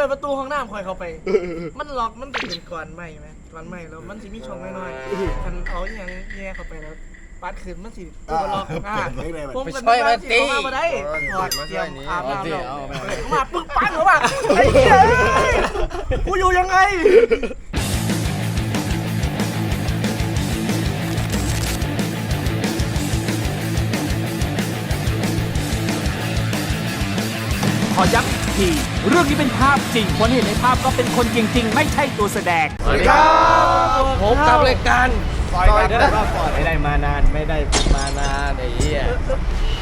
ปิดประตูห้องน้ำคอยเข้าไป มันล็อกมันจะเป็นก่อนไหมไหมก่อนไหมแล้วมันสิมีช่องน้อยๆคันเอาอหย่างแง่เข้าไปแล้วปัดขึ้นมันสิตัวล็อกอะผมกันมาสิเข้ามาบ่ได้ถอดเตรียมอาบน้ำแล้วมาปึกปังเหรอวะไอ้เหี้ยกูอยู่ยังไง ขอย้ำอีกที เรื่องนี้เป็นภาพจริง คนเห็นในภาพก็เป็นคนจริง ๆ ไม่ใช่ตัวแสดง สวัสดีครับผมกับรายการซอยกันเด้อไม่ได้มานานไม่ได้มานานไอ้เหี้ย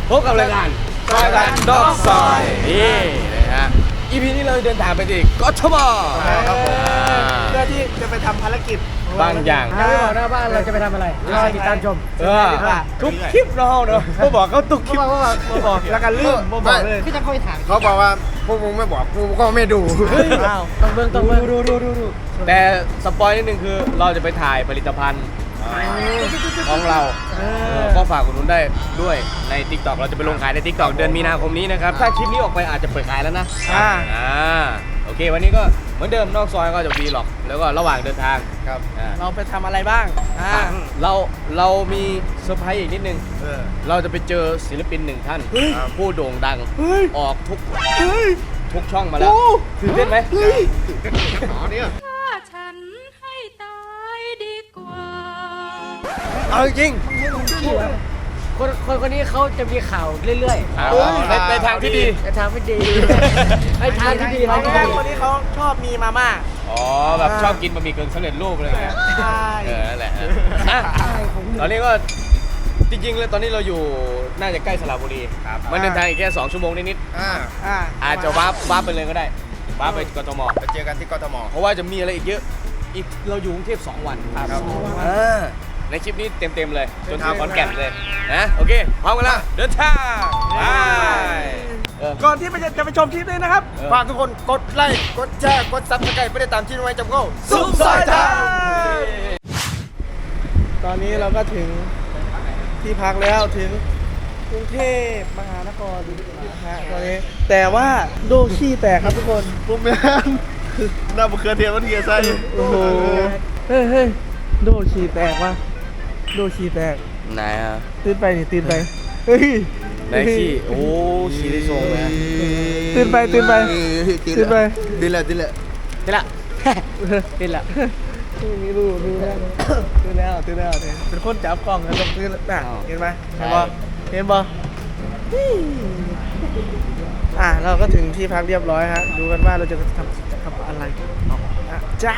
พบกับรายการซอยกันดอกซอยนี่นะฮะ อีพีนี้เราเดินทางไปที่กทมครับผมเพื่อที่จะไปทำภารกิจบางอย่าง ยังไม่บอกนะว่าเราจะไปทำอะไรรอติดตามชมเออทุกคลิปเราเนอะเขาบอกเขาทุกคลิปมาบอกมาบอกแล้วกันลืมมาบอกเลยคือจะค่อยถามเขาบอกว่าพวกมึงไม่บอกกูก็ไม่ดูอ้าวต้องเบิ่งต้องเบิ่งดูดูดูดูแต่สปอยนิดนึงคือเราจะไปถ่ายผลิตภัณฑ์ ของเราเอเอออก็ฝากคุณนุ้นได้ด้วยใน t ิ k t o k เราจะไปลงขายใน t ิ k t o k เดือนมีนาคมนี้นะครับ ถ้าคลิปนี้ออกไปอาจจะเปิดขายแล้วนะอ่า อ่าโอเค วันนี้ก็เหมือนเดิมนอกซอยก็จะวีหรอก แล้วก็ระหว่างเดินทางครับอ่าเราไปทำอะไรบ้างอ่าเราเรามีเซอร์ไพรส์อีกนิดนึง เออ เราจะไปเจอศิลปินหนึ่งท่านผู้โด่งดังออกทุกทุกช่องมาแล้วตื่นเต้นไหมอ๋อเนี่ย เอาจริงคนคนคนนี้เขาจะมีข่าวเรื่อยๆเอาในในทางที่ดีๆแต่ทางไม่ดีไอ้ทางที่ดีเขาทางที่แรดีกคนนี้เขาชอบมีมาม่า อ๋อแบบชอบกินบะหมี่กึ่งสำเร็จรูปอะไรอย่างเงี้ยใช่เออนั่นแหละอะตอนนี้ก็จริงๆแล้วตอนนี้เราอยู่น่าจะใกล้สระบุรีมันเดินทางอีกแค่2ชั่วโมงนิดอ่าอ่าๆอาจจะวาร์ปวาร์ปไปเลยก็ได้วาร์ปไปกทม ไปเจอกันที่กทม เพราะว่าจะมีอะไรอีกเยอะ อีกเราอยู่กรุงเทพ2วันครับ อ่า ในคลิปนี้เต็มๆเลย จนถึงขอนแก่นเลยนะโอเคพร้อมกันแล้วเดินทางไปเออ ก่อนที่จะจะไปชมคลิปนี้นะครับฝากทุกคนกดไลค์ กดแชร์ กดซับสไครต์เพื่อได้ตามที่ไว้จำเก้าซุปซอยทางตอนนี้เราก็ถึงที่พักแล้วถึงกรุงเทพมหานครนะฮะตอนนี้แต่ว่าโดขี้แตกครับทุกคนผมแมนหน้าบุคคลเทียมมันเทียใส่โอ้โห เฮ้ยเฮ้ยโดขี้แตกวะโดขี้แตกไหนอะตื่นไปนี่ตื่นไปเฮ้ยไหนขี้โอ้ขี้ได้ทรงเลยตื่นไปตื่นไปตื่นไปตื่นแล้วตื่นแล้วนี่ละตื่นละนี่รู้รู้แล้วตื่นแล้วตื่นแล้วเนี่ยเป็นคนจับกล้องกันต้องตื่นน่ะเห็นไหมเห็นบ่เห็นบ่อะเราก็ถึงที่พักเรียบร้อยฮะดูกันว่าเราจะทำกิจกรรมอะไรอะจ้า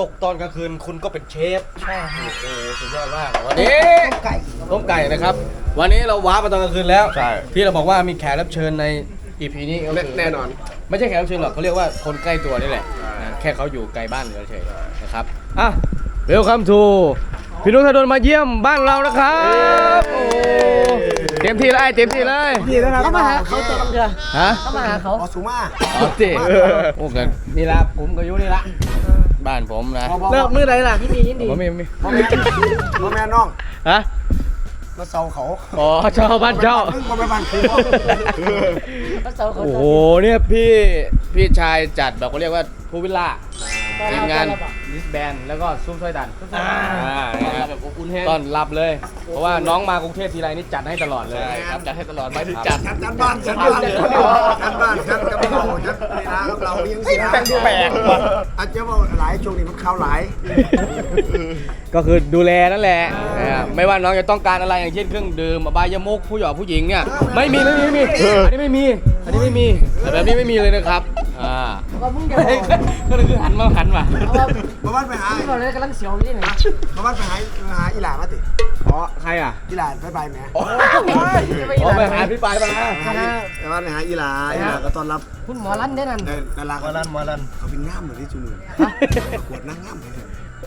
ตกตอนกลางคืนคุณก็เป็นเชฟใช่โอ้โหสุดยอดมากวันนี้ต้มไก่ต้มไก่นะครับ วันนี้เราว้าร์ปมาตอนกลางคืนแล้วใช่ที่เราบอกว่ามีแขกรับเชิญใน EP นี้ก็คือแน่นอน ไม่ใช่แขกรับเชิญหรอกเขาเรียกว่าคนใกล้ตัวนี่แหละนะแค่เขาอยู่ไกลบ้านเฉยๆนะครับอะเวลคัมทูพี่นุ้งธนนท์มาเยี่ยมบ้านเรานะครับโอ้เต็มที่เลยเต็มที่เลยดีนะครับเขามาหาเขาตัวบังเกลือฮะเขามาหาเขาสูงมากอ๋อสิโอ้กันนี่ละผมก็อยู่นี่ละ บ้านผมนะเลิกมือไหนล่ะยินดียินดีผมมีผมมีพ่อแม่พ่อแม่น้องฮะมาเซาเขาอ๋อเช่าบ้านเช่าพ่อแม่บ้านคือเขาเสาเขาโอ้โหเนี่ยพี่พี่ชายจัดแบบเขาเรียกว่าผู้วิลล่าทีมงานดิสแบนแล้วก็ซุ้มช่วยดันอ่านะครับแบบอบอุ่นแห้งต้อนรับเลย เพราะว่าน้องมากรุงเทพทีไรนี่จัดให้ตลอดเลยครับจัดให้ตลอดไม่ถึงจัดชัดกันบ้านชัดบ้านชัดบ้าน เราเลี้ยงสินะแปลกว่ะ อาจจะว่าหลายช่วงนี้มันเข้าหลาย ก็คือดูแลนั่นแหละนะครับไม่ว่าน้องจะต้องการอะไรอย่างเช่นเครื่องดื่มอบายมุกผู้หยอกผู้หญิงเนี่ยไม่มีไม่มีไม่มีอันนี้ไม่มีอันนี้ไม่มีแต่แบบนี้ไม่มีเลยนะครับอ่าก็มึงจะเฮ้ยก็ก็คือหันมาหันว่ะมาบ้านไปหาที่บอกเลยกำลังเสียวอยู่นี่หนึ่งมาบ้านไปหาหาอีหลามาติ อ๋อใครอะอีหลาไปไปแม่อ๋ออ๋อไปหาพี่ปายมาไปบ้านไปหาอีหลาอีหลาก็ต้อนรับคุณหมอรันได้นั่นดาราหมอลันหมอลันเขาเป็นง่ามเหมือนที่จูมือประกวดนางง่ามเลย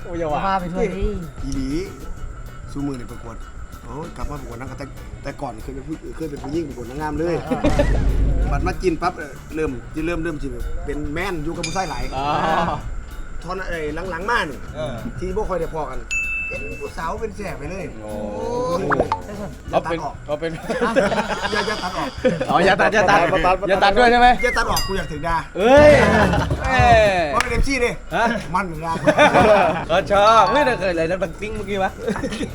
โอ้ยว่ะพาไปทัวร์ดีอีหลีซูมือเนี่ยประกวดโอ้กลับมาประกวดนางแต่แต่ก่อนเคยเป็นผู้เคยเป็นผู้หญิงประกวดนางงามเลยบัดมากินปั๊บเริ่มที่เริ่มเริ่มจิเป็นแม่นอยู่กับผู้ชายหลายอ๋อทอนไอ้หลังๆมานี่ที่พวกคอยได้พอกัน เป็นผู้สาวเป็นแสบไปเลยโอ้อย่าเขาตัเป็ดนออกเขาเป็นอย่าอย่าตัดออกอ๋ออย่าตัดอย่าตัดอย่าตัดด้วยใช่ไหมอย่าตัดออกกูอยากถึงดาเอ้ยแม่เพราะเป็นเอ็มซีดิมันเหมือนกันก็ชอบเฮ้ยเราเคยอะไรนั่นบังติ้งเมื่อกี้วะ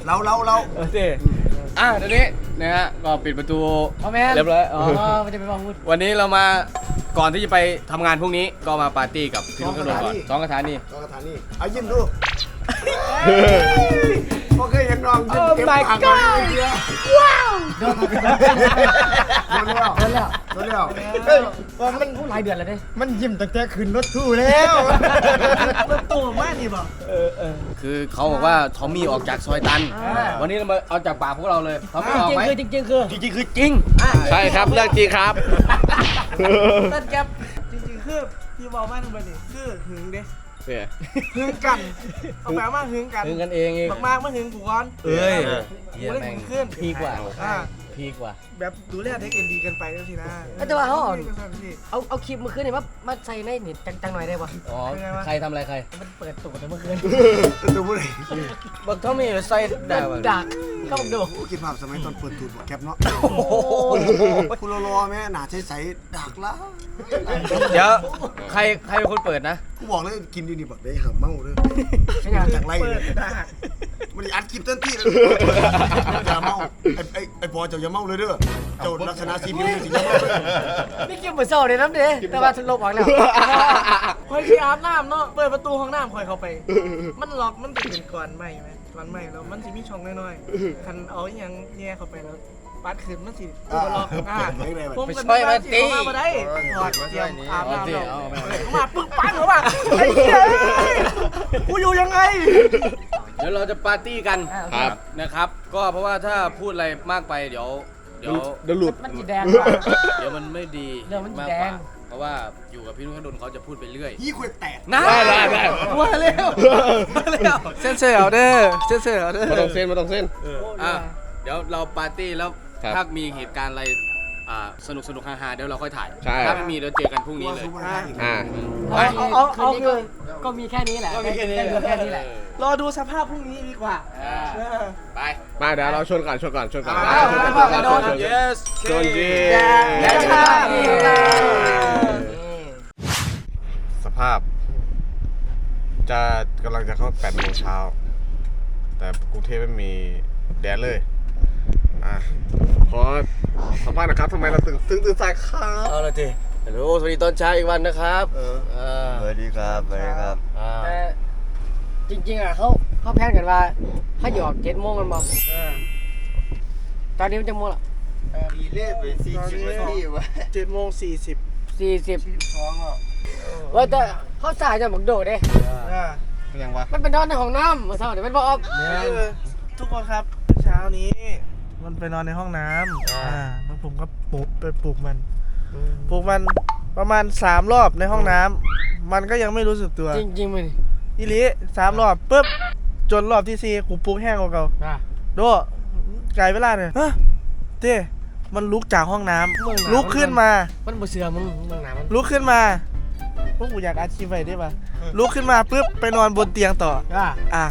เราเราเราโอเคอะเดี๋ยวนี้นะฮะก็ปิดประตูพ่อแม่เรียบร้อยอ๋อ๋ออมันจะไปบอกพูดวันนี้เรามาก่อนที่จะไปทำงานพรุ่งนี้ก็มาปาร์ตี้กับพี่นุ่นกระโดดก่อนสองกระถานี่ตอนกระถานี่เอายิ้มดู พอเคยเห็นน้องยิ้มเก็บปากไว้เยอะโดนโดนแล้วโดนแล้วโดนแล้วว่ามันหลายเดือนแล้วเด้มันยิ้มตั้งแต่ขึ้นรถตู้แล้วรถตู้มากนี่บ่คือเขาบอกว่าทอมมี่ออกจากซอยตัน วันนี้เรามาเอาจากปากพวกเราเลยทอมมี่ออกจริงไหมคือจริงๆคือ จริงๆคือจริง ใช่ครับเรื่องจริงครับ ต้นแก๊ปจริงๆคือพี่บอกมาหนึ่งบันนี่คือหึงเด้ เนี่ยหึงกัน เอาแปลว่าหึงกัน ถึงกันเองเองมากๆมาหึงกูก่อนเอ้ย กูเล่นหึงขึ้นพีกว่า อ่า พีกว่าแบบดูแลเด็กเอ็นดีกันไปแล้วสินะแต่ว่าเขาอ่อนก็สั่นสิเอาเอาคลิปเมื่อคืนเนี่ยมามาใส่ในนี่จังจังหน่อยได้ปะอ๋อ ใครทำอะไรใครมันเปิดตูดเมื่อคืนตัวผู้ใดบอกทอมมี่ใส่ได้ป่ะดักเข้ามาดูกูคิดภาพสมัยตอนเปิดตูดบอกแคปเนาะคุณรอๆแม่หนาใสๆดักละเดี๋ยวใครใครเป็นคนเปิดนะ กูบอกเลยกินดีๆบอกได้หาเมาเลยใช่ไหมจากไรเปิเลดยด่ามันอัดคลิปเต้นที่เลยอย่าเมาไอ้ไอ้ไอ้ปอเจ้าอย่าเมาเลยเด้อเจ้าลักษณะสีผิวสิอย่าเมาเลยนี่คลิปเหมือนโซ่เลยน้ำเด้แต่ว่าลบออกแล้วคอยที่อาบน้ำเนาะเปิดประตูห้องน้ำคอยเข้าไป มันล็อกมันจะเป็นก่อนไหมไหมก่อนไหมแล้วมันจะมีช่องน้อยๆคันเอาอหยังแง่เข้าไปแล้ว ปัดขึ้นมันสิตัวล็อกอ่าผมก็นึกว่าสิเข้ามาบ่ได้ถอดเตรียมอาบน้ำแล้วเข้ามาปึ้งปั้งเข้ามาไอ้เหี้ยกูอยู่ยังไงเดี๋ยวเราจะปาร์ตี้กันครับนะครับ ก็เพราะว่าถ้าพูดอะไรมากไปเดี๋ยว เดี๋ยวเดี๋ยวหลุดมันจีแดงว่ะเดี๋ยวมันไม่ดีเดี๋ยวมันมากแดกว่างเพราะว่าอยู่กับพี่นุ่นขดลเขาจะพูดไปเรื่อยยี่ขวดแตกนะได้ได้ได้ว่าเร็วมาเร็วเส้นเสือเอาเด้อเส้นเสือเอาเด้อมาต้องเส้นมาต้องเส้นอะเดี๋ยวเราปาร์ตี้แล้ว ครับถ้ามีเหตุการณ์อะไรอ่าสนุกสนุกฮาๆเดี๋ยวเราค่อยถ่าย ใช่ ถ้าไม่มีเดี๋ยวเจอกันพรุ่งนี้เลย อ่า เอาเอาเอาคือก็มีแค่นี้แหละก็มีแค่นี้ ได้เหลือแค่นี้แหละ รอดูสภาพพรุ่งนี้ดีกว่าอ่าเออ ไป มาเดี๋ยวเราชนก่อนชนก่อนชนก่อนอ่าชนไปก่อนไปชนโดก่อนนชนก่อน yes ชนจีแย่สภาพจะกำลังจะเข้า8โมงเช้าแต่กรุงเทพไม่มีแดดเลยอ่ะขอสัมภาษณ์นะครับทำไมเราตื่นตื่นตื่นสายครับ เอาละทีฮัลโหลสวัสดีตอนเช้าอีกวันนะครับเออ อ่าสวัสดีครับสวัสดีครับ อ่าแต่จริงๆอะเขาเขาแพลนกันว่าถ้าหยอกเจ็ดโมงกันบอกตอนนี้มันจะโมงละดีเล่ไปซีคิวตี้วะเจ็ดโมงสี่สิบสี่สิบว่าแต่เขาสายจะบักโดดเด้อ่ายังวะมันเป็นนอนในห้องน้ำมาเท่าเดี๋ยวมันบอกออฟคือทุกคนครับเช้านี้ มันไปนอนในห้องน้ำอ่าแล้วผมก็ปลุกไปปลุกมัน ปลุกมันประมาณสามรอบในห้องน้ำมันก็ยังไม่รู้สึกตัวจริงๆมันอีหลีสามรอบปุ๊บจนรอบที่สี่กูปลุกแห้งกว่าเก่าอะ โดไกลเวลาเนี่ยฮะเต้มันลุกจากห้องน้ำเมืองหนาวลุกขึ้นมา มันบ่เสือมึงเมืองหนามันลุกขึ้นมาพวกกูอยากอาชีพไปได้ปะลุกขึ้นมาปุ๊บไปนอนบนเตียงต่อ อะอะ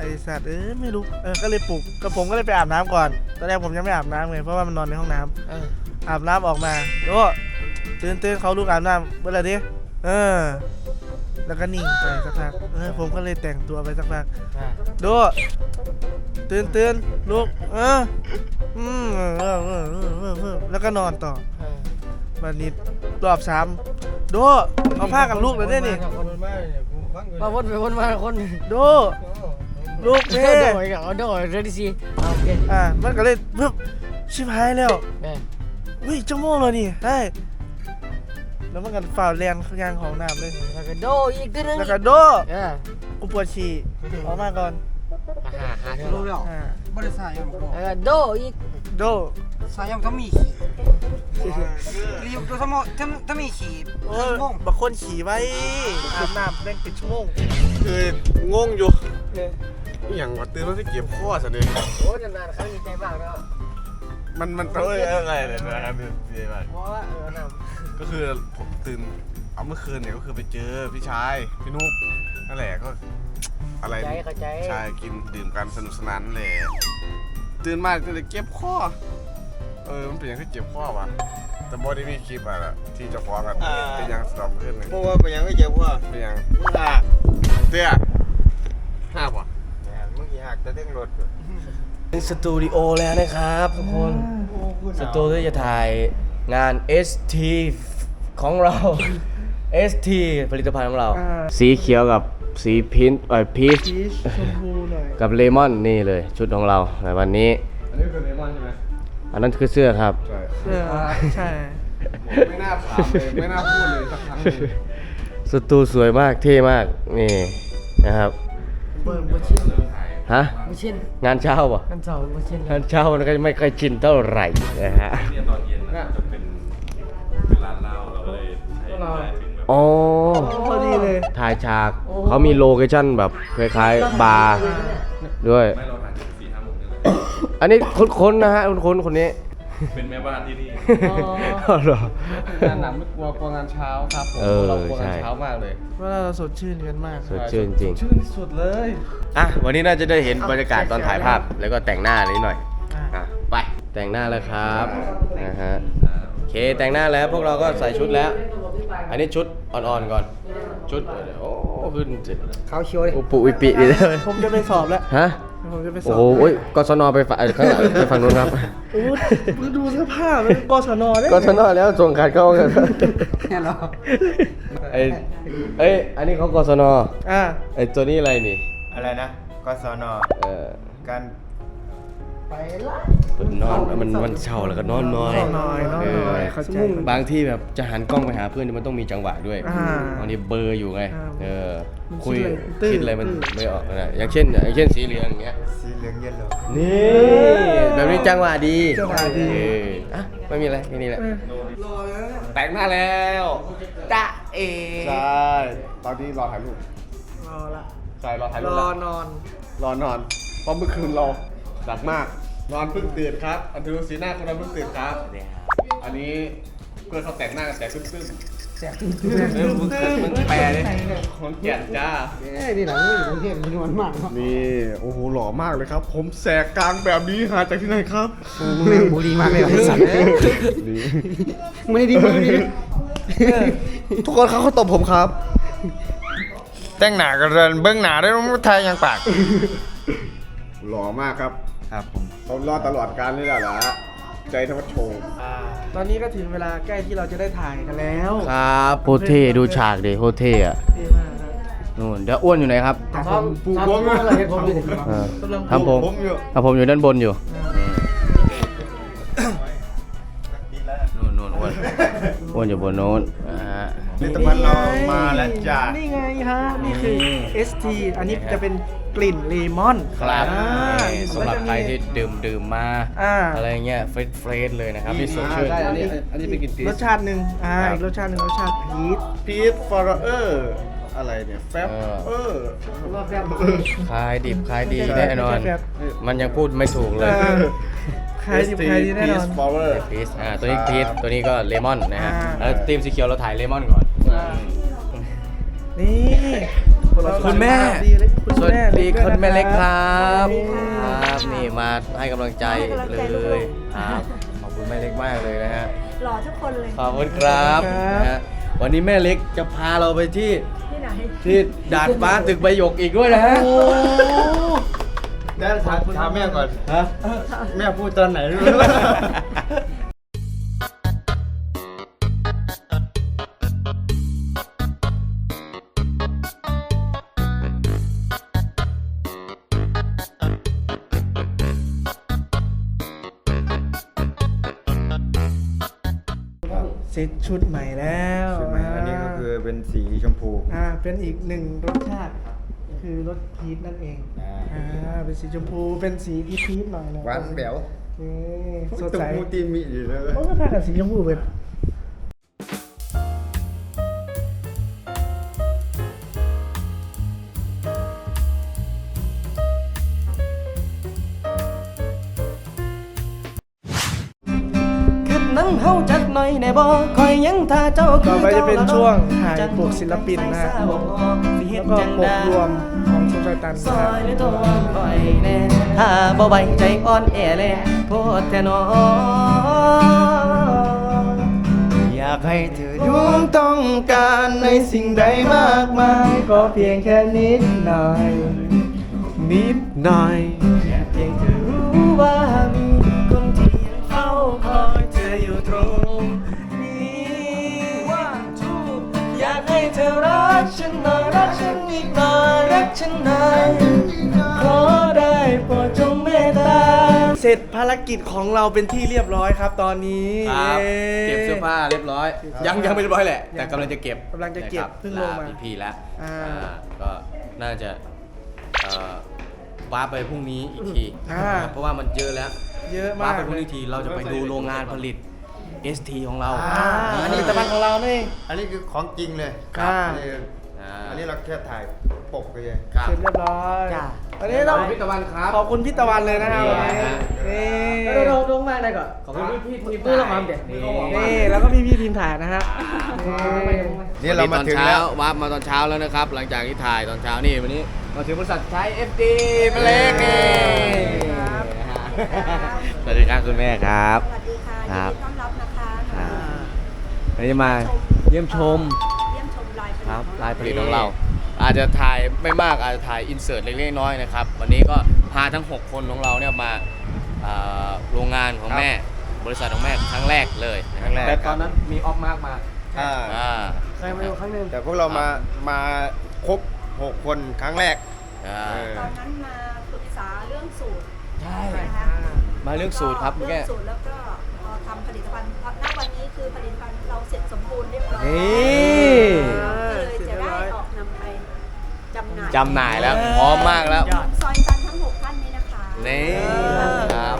ไอสัตว์เอ้ยไม่ลุกเออก็เลยปลุกก็ผมก็เลยไปอาบน้ำก่อนตอนแรกผมยังไม่อาบน้ำไงเพราะว่ามันนอนในห้องน้ำเอออาบน้ำออกมาโดตื่นตื่นเขาลุกอาบน้ำเมื่อไรดิเออ แล้วก็นิ่งไปสักพักเออผมก็เลยแต่งตัวไปสักพัก อะโดตื่นตื่นลุกเอออืมเออเออเออเออเออเออแล้วก็นอนต่อเออวันนี้รอบสามโดเอาผ้ากันลูกเลยได้นี่มาวนไปวนมาคนโด ลูกโดเน่ดอีกแล้วโดดเรดิซีโอเคอ่ามันก็เลยปึ๊บชิบหายแล้วเออวิจังโมงแล้วนี่ได้แล้วมันก็ฝ่าแรงยางของน้ำเลยแล้วก็โดอีกตัวหนึงแล้วก็โดเออกูปวดฉี่ออกมาก่อนหาหาเธอรู้แล้วอ่า บริษัทยังบอกเออโดอีกโดสายยังก็มีขี่รีบตัวสมองถ้าถ้ามีขี่โอ้ยบางคนขี่ไว้อาบน้ำแม่งเป็นชั่วโมงคืองงอยู่อหย่างว่าตื่นมาที่เก็บข้อซะเนี่ยโอ้ยนานๆครั้งดีใจมากเนาะมันมันเอ้ยอะไรเนี่ยนะครับดีมากเพราะว่าเออน้ก็คือผมตื่นเอาเมื่อคืนเนี่ยก็คือไปเจอพี่ชายพี่นุ๊กนั่นแหละก็ อะไรใจเข้าใจ ใช่กินดื่มกันสนุกสนานนั่นแหละตื่นมาจะได้เก็บข้อเออมันเป็นอย่างที่เจ็บข้อว่ะแต่บอได้มีคลิปอะที่เจะฟ้าของกันเป็นอย่างสองขึ้นหนึ่งเพราะว่าเป็นยังไม่เจ็บว่าเป็นอย่างมึงหักเตี้ยห้าป่ะมึงกี่หักจะเต้นรถสตูดิโอแล้วนะครับทุกคน สตูที่จะถ่ายงาน ST ของเรา ST ผลิตภัณฑ์ของเรา สีเขียวกับ สีพินเอ่อพีชพีชชมพูหน่อย กับเลมอนนี่เลยชุดของเราในวันนี้ อันนี้คือเลมอนใช่ไหมอันนั้นคือเสื้อครับ ใช่เออใช่ผมไม่น่าถามเลยไม่น่าพูดเลยสักครั้งหนึ่งสตูสวยมากเท่มากนี่นะครับเปิดบ่ชินฮะบ่ชินงานเช้าป่ะกันเสาบ่ชินงานเช้ามันก็ไม่ค่อยชินเท่าไหร่นะฮะอ๋ อพอดีเลยถ่ายฉากเขามีโลเคชั่นแบบคล้ายๆบาร์ด้วยอันนี้คุ้นๆนะฮะคุ้นๆคนนี้ เป็นแม่บ้านที่นี่อ๋อเหรอ งานหนักไม่กลัวกลัวงานเช้าครับผมเออเรากลัวงานใช่ เช้ามากเลยเวลาเราสดชื่นกันมากสดชื่นจริง ชื่นที่สุดเลย อะวันนี้น่าจะได้เห็นบรรยากาศตอนถ่ายภาพแล้วก็แต่งหน้านิดหน่อยอะอะไปแต่งหน้าแล้วครับนะฮะโอเคแต่งหน้าแล้วพวกเราก็ใส่ชุดแล้ว อันนี้ชุดอ่อนๆก่อน ชุดโอ้ขึ้นสิขาวเขียวเลยอุปุอุปิดีเลยผมจะไปสอบแล้วฮะผมจะไปสโอ้อบโหโอ้ยกศนไปฝั่งเอ่อข้างหลังไปฝั่งนู้นครับโอ้ยมึงดูสภาพมันกศนเนี่ยกศนแล้วส่งขาดเข้ากันไอ้เอ้ยอันนี้เขากศนอ่าไอ้ตัวนี้อะไรนี่อะไรนะกศนเออการ นอนมันมันเช่าแล้วก็นอนน้อยนอนน้อยนอนน้อยเข้าใจ บางที่แบบจะหันกล้องไปหาเพื่อนนี่มันต้องมีจังหวะด้วยอ่าบางทีเบลอร์อยู่ไงอ่าเออมันคุยคิคิดดอะอะไรไรมันตื้อ ไม่ออกนะอย่างเช่น อย่างเช่นสีเหลืองอย่างเงี้ยสีเหลืองเย็นเหรอ นี่แบบนี้จังหวะดีจังหวะดี เอออะไม่มีอะไรแค่นี้แหละเออรอแล้วเนี่ยแต่งหน้าแล้วจ้าเอใช่ ตอนนี้รอถ่ายรูป รอละใช่ รอถ่ายรรูปอแล้วนอน รอนอน เพราะเมื่อคืนเรา หนักมาก นอนเพิ่งตื่นครับ อันดูสีหน้าคนนอนเพิ่งตื่นครับ อันนี้เพื่อนเขาแต่งหน้ากันแต่ซึ้งๆแสบเออมึงมึงแปลดิคนแก่นจ้านี่หลังอยู่กรุงเทพมีนวลมากนี่ โอ้โห หล่อมากเลยครับ ผมแสกกลางแบบนี้หาจากที่ไหนครับ มึงแม่งบุรีมากเลยไอ้สัตว์ไม่ได้ดีมึงดีทุกคนเขาเขาตบผมครับ แต่งหน้ากันเดินเบื้องหน้าได้มั้งไทยยังปาก หล่อมากครับ ครับผมผมรอตลอดการนี่แหละละใจธรรมโชว์ตอนนี้ก็ถึงเวลาใกล้ที่เราจะได้ถ่ายกันแล้วครับโคตรเท่ดูฉากดิโคตรเท่อะเท่มากครับนู่นเดี๋ยวอ้วนอยู่ไหนครับซ้อมซ้อมอะไรเห็นผมอยู่ดิเออกำลังทำผมผมอยู่ ทำผมอยู่ด้านบนอยู่นู่นนู่นอ้วนอ้วนอยู่บนโน้นอ่า ผลิตภัณฑ์เรามาแล้วจ้ะนี่ไงฮะนี่คือ ST อันนี้จะเป็น กลิ่นเลมอนครับอ่านี่สำหรับใครที่ดื่มดื่มมา อ่า อะไรเงี้ยเฟรชเฟรชเลยนะครับที่สดชื่นใช่อันนี้อันนี้เป็นกลิ่นพีรชสชาติหนึ่งอ่าอีกรสชาติหนึ่งรสชาติพีชพีชฟอร์เออร์อะไรเนี่ยแฟบเออร์รอบแรก ขายดิบขายดีแน่นอนมันยังพูดไม่ถูกเลยเออขายดิบขายดีแน่นอนฟอร์เออร์ พีชอ่าตัวนี้พีชตัวนี้ก็เลมอนนะฮะอ่า แล้วทีมสีเขียวเราถ่ายเลมอนก่อน นี่ คุณแม่ดีเลยคุณสวัสแม่ดีคุณแม่เล็กครับนี่ครับ นี่มาให้กำลังใจเลยครับขอบคุณแม่เล็กมากเลยนะฮะหล่อทุกคนเลยขอบคุณครับนะฮะวันนี้แม่เล็กจะพาเราไปที่ที่ไหนที่ดาดฟ้าตึกใบหยกอีกด้วยนะฮะแล้วถามถามแม่ก่อนฮะแม่พูดตอนไหนรู้ ชุดใหม่แล้วอันนี้ก็คือเป็นสีชมพูอ่าเป็นอีกหนึ่งรสชาติคือรสพีชนั่นเองอ่าอ่าเป็นสีชมพูเป็นสีพีชๆหน่อยนะหวานแหววนี่สดตุใสกมูตีมีอยู่เลยโอ้ก็พากับสีชมพูเป็น บ่คอยยังท่าเจ้าต่อไปจะเป็นช่วงถ่ายปกศิลปินนะฮะแล้วก็ปกรวมของชุมชนตันซนะอฮะยในตัวคอยแน่ถ้าบ่ไว้ใจอ่อนแอแลโพดแต่น้ออยากให้เธอดวงต้องการในสิ่งใดมากมาย ก็เพียงแค่นิดหน่อย นิดหน่อย ฉันหน่อยรักฉันอีกหน่อยรักฉันหน่อยขอได้โปรดจงเมตตา เสร็จภารกิจของเราเป็นที่เรียบร้อยครับตอนนี้ครับย้เก็บเสื้อผ้าเรียบร้อย ยังยังไม่เรียบร้อยแหละ แต่กำลังจะเก็บกำลังจะเก็บนครับเพิ่งลงมาลพี่ๆแล้วอ่า อ่าก็น่าจะเอ่อว้าร์ปไปพรุ่งนี้อีกทีอ่า เพราะว่ามันเยอะแล้วเยอะว้ามารกปไปพรุ่งนี้อีกทีเราจะไปดูโรงงานผลิต ST ของเรา อ่าอันนี้ผลิตภัณฑ์ของเรานี่ อันนี้คือของจริงเลยอ่า อันนี้ อ่าอันนี้เราแค่ถ่ายปกไปเลยครับ เสร็จเรียบร้อยจ้ะ วันนี้ต้องพี่ตะวันครับ ขอบคุณพี่ตะวันเลยนะครับนี่วันนี้ฮะนี่ เราเราลงมาได้ก่อนขอบคุณพี่ๆทีมมือละความเด็ดนี่ นี่แล้วก็พี่พี่ๆทีมถ่ายนะฮะนี่นี่เรามาถึงแล้วว้าร์ปมาตอนเช้าแล้วนะครับ หลังจากที่ถ่ายตอนเช้านี่วันนี้มาถึงบริษัทใช้ FD มาเล็กนี่สวัสดีครับคุณแม่ครับ สวัสดีค่ะคยิรันบดีต้อนรับนะคะ วันนี้มาเยี่ยมชม ครับของลายผลิตของเรา อาจจะถ่ายไม่มากอาจจะถ่ายอินเสิร์ตเล็กๆน้อยๆนะครับ วันนี้ก็พาทั้ง 6 คนของเราเนี่ยมาอ่าโรงงานของแม่ บริษัทของแม่ครั้งแรกเลยนะคครั้รับงแรก แต่ตอนนั้นมีออฟมาร์กมาอ่าอ่าเคยมาดูครั้งหนึ่งแต่พวกเรามามาครบหกคนครั้งแรกอ่าเออ ตอนนั้นมาปรึกษาเรื่องสูตรใช่ นะคะมาเรื่องสูตรครับเรื่แม่องสูตรแล้วก็พอทำผลิตภัณฑ์ณวันนี้คือผลิตภัณฑ์ จำหน่ายจำหน่ายแล้ว พร้อมมากแล้ว ซอยตันทั้งหกท่านนี้นะคะ นี่ครับ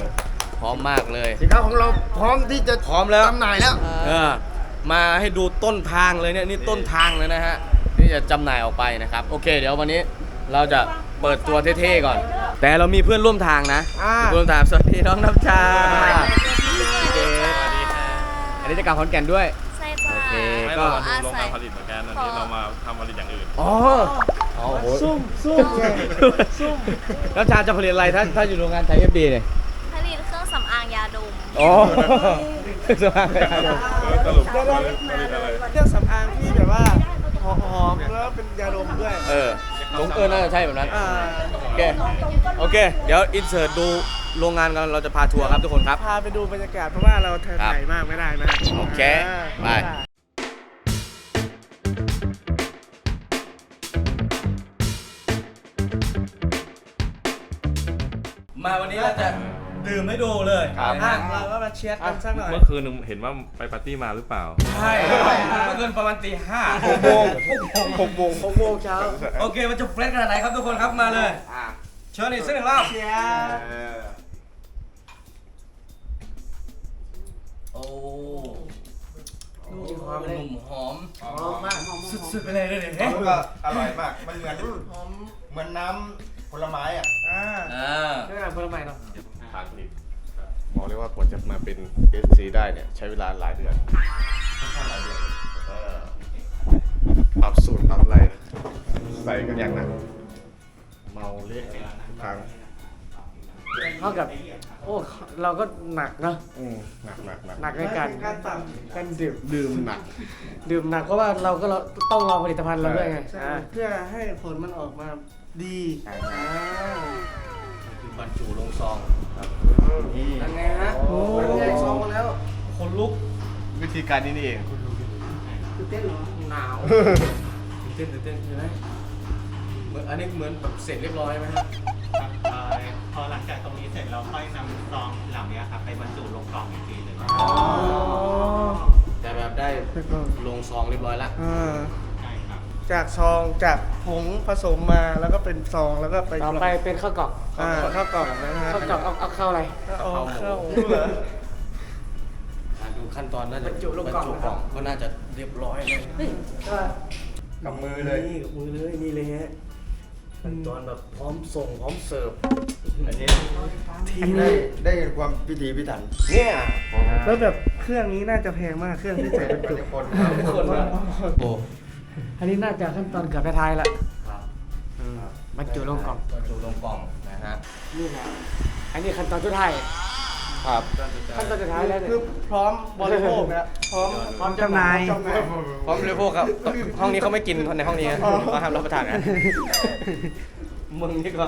พร้อมมากเลย สินค้าของเราพร้อมที่จะพร้อมแล้ว จำหน่ายแล้ว เออมาให้ดูต้นทางเลยเนี่ยนี่ต้นทางเลยนะฮะที่จะจำหน่ายออกไปนะครับ โอเค เดี๋ยววันนี้เราจะเปิดตัวเท่ๆก่อน แต่เรามีเพื่อนร่วมทางนะอ่า เพื่อนร่วมทางสวัสดีน้องน้ำชาพี่เกดอันนี้จะกลับขอนแก่นด้วย ใช่โอจ้าเค ไม่ก็ เรามาดูโรงงานผลิตเหมือนกันอันนี้เรามาทำผลิตอย่างอื่น อ๋อ อ๋อโอ้โหซุ่มซุ่มไงซุ่มน้ำชาจะผลิตอะไรถ้าถ้าอยู่โรงงานไทยเอฟดีเนี่ยผลิตเครื่องสำอางยาดมอ๋อสบายเลยครับสรุปเดี๋ยวเราผลิตอะไรเครื่องสำอางที่แบบว่าหอมๆแล้วเป็นยาดมด้วย เออสงเออน่าจะใช่แบบนั้นอ่าโอเคโอเค เดี๋ยวอินเสิร์ตดูโรงงานกันเราจะพาทัวร์ครับทุกคนครับ พาไปดูบรรยากาศเพราะว่าเราถ่ายมากไม่ได้นะ โอเคอ่าไป มาวันนี้เราจะดื่มให้ดูเลยครับ อะเราก็มาเชียร์กันสักหน่อยเมื่อคืนเห็นว่าไปปาร์ตี้มาหรือเปล่า ใช่เมื่อคืนประมาณตีห้าหกโมงหกโมงหกโมงเช้าโอเคมันจะเฟรชขนาดไหนครับทุกคนครับมาเลยเชิญอีกสักหนึ่งรอบเชียร์โอ้ ลูกความหนุ่มหอมสุดๆไปเลยเลยแล้วก็อร่อยมาก มันเหมือนเหมือนน้ำผลไม้อะ อ่าอ่าเรื่องอะไรผลไม้เนาะทางผลิตบอกเลยว่ากว่าจะมาเป็น SC ได้เนี่ย ใช้เวลาหลายเดือนเออปรับสูตรปรับอะไร ใส่กันอย่างหนักเมาเละทุกครั้ง เท่ากับ โอ้เราก็หนักเนาะอืมหนักหนักหนักหนักในการการตัดการดื่มดื่มหนัก ดื่มหนักเพราะว่าเราก็เราต้องลองผลิตภัณฑ์เราด้วยไงใช่อ่าเพื่อให้ผลมันออกมาดีอ่าคือบรรจุลงซองนี่ยังไงฮะโอ้แยกซองมาแล้วคนลุกวิธีการนี้นี่เอง ตื่นเต้นเหรอหนาวตื่นเต้นตื่นเต้นใช่ไหมเหมือนอันนี้เหมือนแบบเสร็จเรียบร้อยไหมครับครับเอ่อพอหลังจาก ซองเรียบร้อยแล้วอ่าใช่ครับจากซองจากผงผสมมาแล้วก็เป็นซองแล้วก็ไปต่อไปเป็นข้าวกล่องอ่าเข้ากล่องนะฮะข้าวกล่องเอาเอาเข้าอะไรเอาเข้าเหรออะดูขั้นตอนน่าจะบรรจุลงกล่องบรรจุกล่องก็น่าจะเรียบร้อยเลยเฮ้ยก็กับมือเลย นี่กับมือเลยนี่เลยฮะขั้นตอนแบบพร้อมส่งพร้อมเสิร์ฟอันนี้ได้ได้ความพิถีพิถันเนี่ย แล้วแบบ เครื่องนี้น่าจะแพงมากเครื่องที่ใส่บรรจุคนทุกคนว่าโอ้อันนี้น่าจะขั้นตอนเกือบท้ายๆละครับบรรจุลงกล่องบรรจุลงกล่องนะฮะนี่แหละอันนี้ขั้นตอนสุดท้ายครับขั้นตอนสุดท้ายแล้วเนี่ยคือพร้อมบริโภคนะพร้อมพร้อมจำหน่ายพร้อมเลยพวกครับห้องนี้เขาไม่กินในห้องนี้นะเขาห้ามรับประทานนะมึงนี่ก็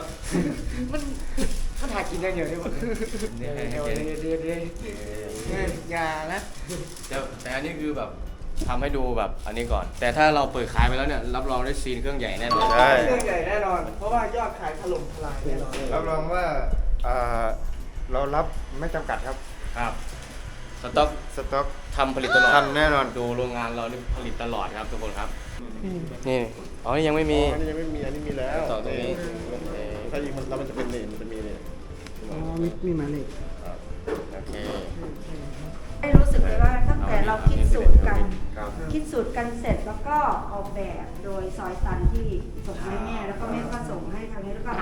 มัน มันหากินได้เยอะได้หมดเลยเดี๋ยวเดี๋ยวเดี๋ยวเดี๋ยวเดี๋ยวอย่านะแต่แต่อันนี้คือแบบทำให้ดูแบบอันนี้ก่อน แต่ถ้าเราเปิดขายไปแล้วเนี่ยรับรองได้ซีนเครื่องใหญ่แน่นอนใช่เครื่องใหญ่แน่นอน เพราะว่ายอดขายถล่มทลายแน่นอน รับรองว่าอ่าเรารับไม่จำกัดครับ ครับสต็อกสต็อกทำผลิตตลอดทันแน่นอนดูโรงงานเรานี่ผลิตตลอดครับทุกคนครับนี่อ๋อนี่ยังไม่มี อันนี้ยังไม่มีอันนี้มีแล้วต่อตรงนี้ถ้ายิงมันแล้วมันจะเป็นเนี่ยมันจะมีเนี่ย อ๋อมีมีมาเลยโอเคได้รู้สึกเลยว่าตั้งแต่เราคิดสูตรกัน ครับคิดสูตรกันเสร็จแล้วก็ออกแบบโดยซอยตันที่ส่งให้แม่แล้วก็แม่ก็ส่งให้ทางนี้แล้วก็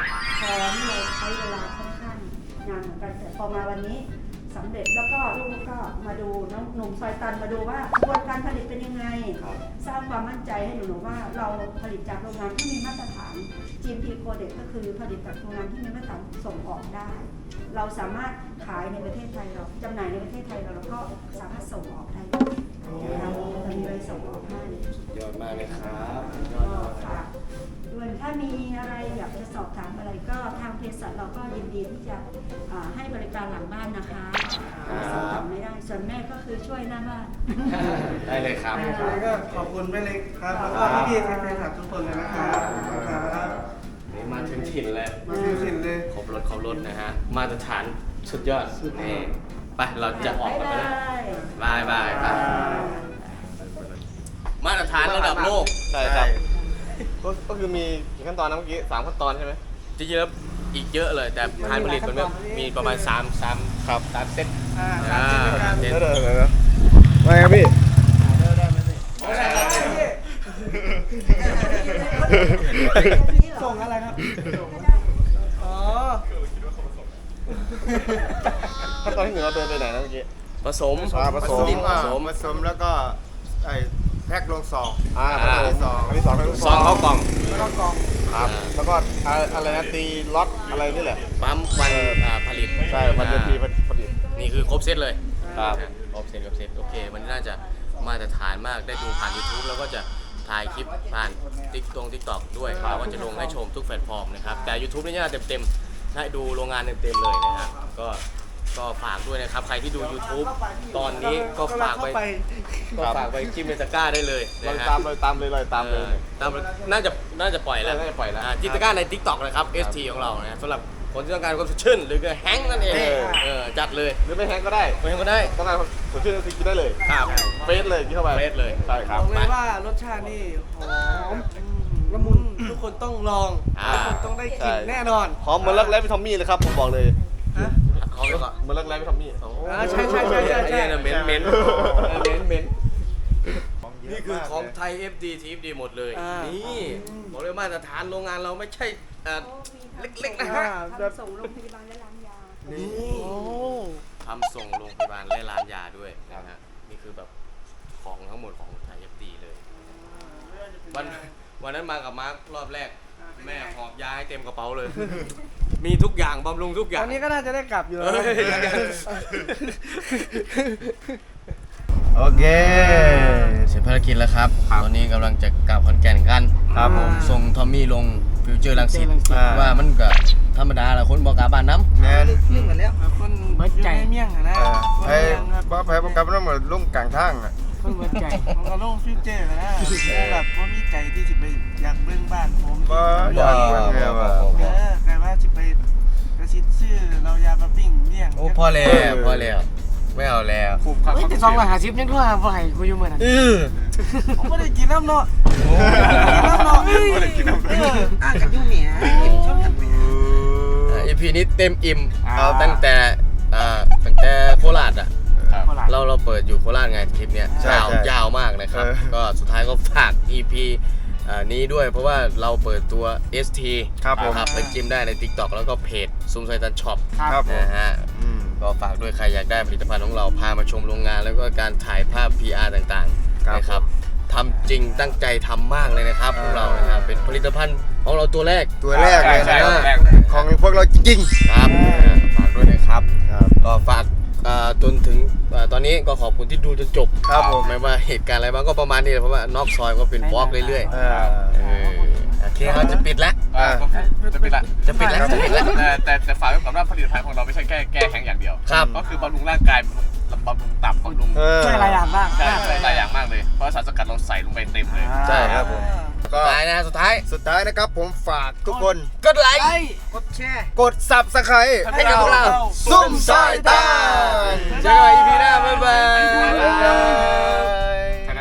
พร้อมเลยใช้เวลาค่อนข้างนานเหมือนกันแต่พอมาวันนี้สำเร็จแล้วก็ลูกก็มาดูน้องหนุ่มซอยตันมาดูว่ากระบวนการผลิตเป็นยังไง สร้างความมั่นใจให้หนูๆว่าเราผลิตจากโรงงานที่มีมาตรฐาน GMP Codec ก็คือผลิตจากโรงงานที่มีมาตรฐานส่งออกได้ เราสามารถขายในประเทศไทยเราจำหน่ายในประเทศไทยเราแล้วก็สามารถส่งออกได้ด้วยนะคะเรามีใบส่งออกให้ยอดมากเลยครับก็ฝากส่วนถ้ามีอะไรอยากจะสอบถามอะไรก็ทางเภสัชเราก็ยินดีที่จะอ่าให้บริการหลังบ้านนะคะสอบถามไม่ได้ ส่วนแม่ก็คือช่วยหน้าบ้านได้เลยครับแล้วก็ขอบคุณแม่เล็กครับแล้วก็พี่ๆแฟนคลับทุกคนเลยนะครับครับนี่มา ถึงถิ่นแล้วมาถึงถิ่นเลย ครบรถครบรถนะฮะ มาตรฐานสุดยอด นี่ไปเราจะออกกันไปแล้วบายบายบายมาตรฐานระดับโลก ใช่ครับก็ก็คือมีกี่ขั้นตอนนะเมื่อกี้สามขั้นตอนใช่ไหมจริงๆแล้วอีกเยอะเลย แต่ทานผลิตมันก็มีประมาณ3 3ครับสามเซตอ่าอ่าสามเซตด้วยกันเซตเดี๋ยวเดี๋ยวเดี๋ยวไม่ครับพี่ ส่งอะไรครับ อ๋อ ขั้นตอนที่หนึ่งเราเดินไปไหนนะเมื่อกี้ ผสมอ่าผสมดินผอ่าสมผสมแล้วก็ไอ้แพ็คลงซอง อ่าอ่าอันที่สองอันที่สองเป็นซองเข้ากล่อง แล้วก็กล่อง ครับ แล้วก็อ่าอะไรนะตีล็อตอะไรนี่แหละ ปั๊มวันอ่าผลิตใช่วันเดือนปีผลิต นี่คือครบเซตเลยครับนะครบเซตครบเซตโอเค มันน่าจะมาตรฐานมากได้ดูผ่าน YouTube แล้วก็จะ ถ่ายคลิปผ่านติ๊กตรงติ๊กตอกด้วยแล้วก็จะลงให้ชมทุกแพลตฟอร์มนะครับ แต่ YouTube นี่น่าเต็มๆให้ดูโรงงานเต็มๆเลยนะครับ ก็ก็ฝากด้วยนะครับ ใครที่ดู YouTube ตอนนี้ก็ฝากไปเข้าไปก็ฝากไปจิ้มในตะกร้าได้เลยเรานะฮะตามเลยตามเลยเลยตามเลยออตามน่าจะน่าจะปล่อยแล้วน่าจะปล่อยแล้วาจิ้มตะกร้าใน TikTok นะครับ ST ของเรานะสำหรับ คนที่ต้องการความสดชื่นหรือก็แฮงก์นั่นเองเออเออจัดเลยหรือไม่แฮงก์ก็ได้ไม่แฮงก์ก็ได้ต้องการสดชื่นก็กินได้เลยครับเฟสเลยกินเข้าไปเฟสเลยใช่ครับบอกเลยว่ารสชาตินี่หอมละมุนทุกคนต้องลองอ่าทุกคนต้องได้ใช่กินแน่นอนหอมเหมือนเลิกแล้วพี่ทอมมี่เลยครับผมบอกเลยฮะเขาเรียกว่าเหมือนเลิกแล้วพี่ทอมมี่อ่าใช่ใช่ใช่ใช่ใช่ไอ้เนี่ยเหม็นเหม็นเออเหม็นเหม็นนี่คือของไทย FD ที FD หมดเลยอ่านี่บอกเลยมาตรฐานโรงงานเราไม่ใช่ เอ่อ เล็กๆนะฮะ แบบทำส่งโรงพยาบาลและร้านยา นี่ทำส่งโรงพยาบาลและร้านยาด้วยนะฮะนี่คือแบบของทั้งหมดของไทย FD เลย วันวันนั้นมากับมาร์ครอบแรก แม่หอบยาให้เต็มกระเป๋าเลย มีทุกอย่างบำรุงทุกอตย่าองนนี้ก็น่าจะได้กลับอยู่แล้ว เอ้ยยัง โอเค เสร็จภารกิจแล้วครับ ตอนนี้กำลังจะกลับขอนแก่นกันครับผม ส่งทอมมี่ลงฟิวเจอร์ลังสิตอ่า ว่ามันก็ธรรมดาแหละคนบอกกาบ้านน้ำ แมนนึ่งกันแล้วคนเบิดใจอยู่ในเมี่ยงอะนะไอ้บ้าแพ้ประกันน้ำมันลุ่มกลางทางอะเพิ่งเบิดใจผมก็ลงฟิวเจอร์นะแบบว่ามีใจที่สิไปอยากเบิ่งบ้านผมบ้าอยากเบิ่งไงวะเออแต่ว่าสิไปกระซิบชื่อเรายามาปิ้งเมี่ยงโอ้พอแล้วพอแล้ว ไม่เอาแล้วคุ้มค่าเฮ้ยแต่สองร้อยห้าสิบยังทั่วบ่ให้กูอยู่เมื่อนั้นผมไม่ได้กินน้ำเนาะกินน้ำเนาะไม่ได้กินน้ำเอออะกับยูเหมียชอบกันเหมียอีพีนี้เต็มอิ่มครับตั้งแต่อ่าตั้งแต่โคราชอะโคราชเราเราเปิดอยู่โคราชไงคลิปเนี้ยใช่ยาวใช่ยาวมากนะครับเออก็สุดท้ายก็ฝาก EP อ่านี้ด้วยเพราะว่าเราเปิดตัว ST ครับผม นะครับไปจิ้มได้ใน TikTok แล้วก็เพจซุมไซตันช็อปครับผมนะฮะ อืม ก็ฝากด้วยใครอยากได้ผลิตภัณฑ์ของเราพามาชมโรงงาน แล้วก็การถ่ายภาพ PR ต่างครับๆนะครับทำจริงตั้งใจทำมากเลยนะครับของเรานะครับเป็นผลิตภัณฑ์ของเราตัวแรกตัวแรกเลยใช่นะตัวแรกของพวกเราจริงครับอ่าฝากด้วยนะครับๆครับ ก็ฝากเอ่อ จนถึงเอ่อตอนนี้ก็ขอบคุณที่ดูจนจบครับผมไม่ว่าเหตุการณ์อะไรบ้างก็ประมาณนี้แหละเพราะว่านอกซอยก็เป็นบล็อกเรื่อยๆอ่าเออโอเคเราจะปิดแล้วอ่าจะเป็นละจะปิดแล้วจะปิดแล้วแต่แต่แต่ฝากไว้ก่อนว่าผลิตภัณฑ์ของเราไม่ใช่แค่แก้แข็งอย่างเดียวครับก็คือบำรุงร่างกายบำรุงบำรุงตับบำรุงเออช่วยหลายอย่างบ้างใช่ช่วยหลายอย่างมากเลยเพราะสารสกัดเราใส่ลงไปเต็มเลยใช่ครับผมสุ ก็ดท้ายนะสุดท้าย สุดท้ายนะครับผมฝากทุกคนกดไลค์ กดแชร์กด subscribe ให้กับพวกเราซุ่มซอยตานเจอกันใหม่ EP หน้าบ๊ายบาย